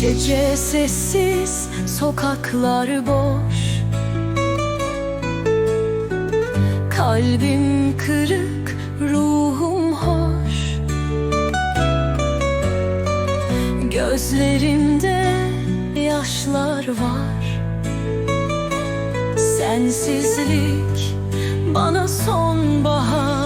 Gece sessiz, sokaklar boş. Kalbim kırık, ruhum hoş. Gözlerimde yaşlar var. Sensizlik bana sonbahar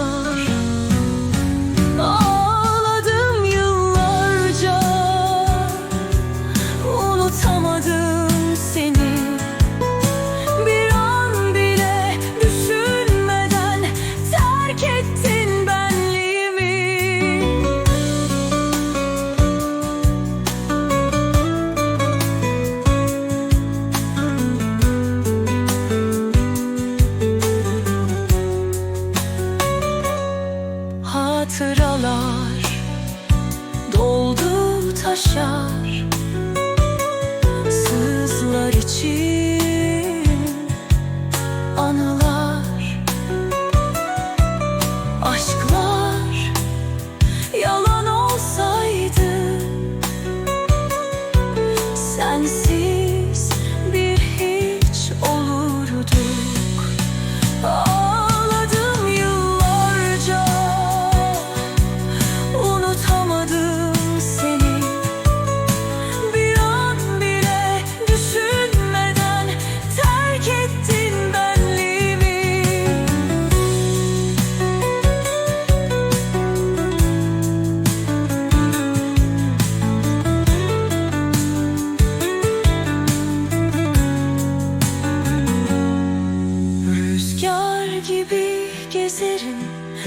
Hatıralar doldu taşar Sızlar için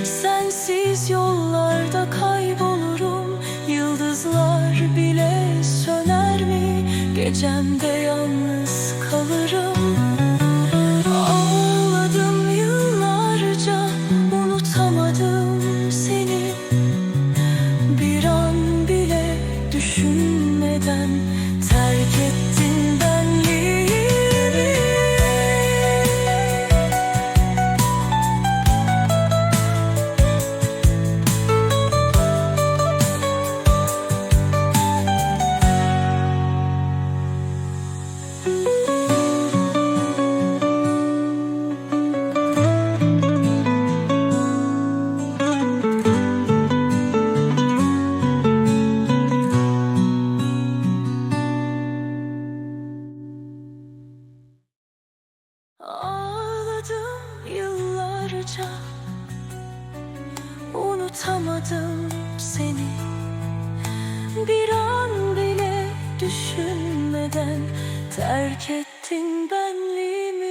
Sensiz yollarda kaybolurum. Yıldızlar bile söner mi? Gecemde yalnız kalırım. Ağladım yıllarca Unutamadım seni. Bir an bile düşünmeden olunca Unutamadım seni. Bir an bile düşünmeden Terk ettin benliğimi.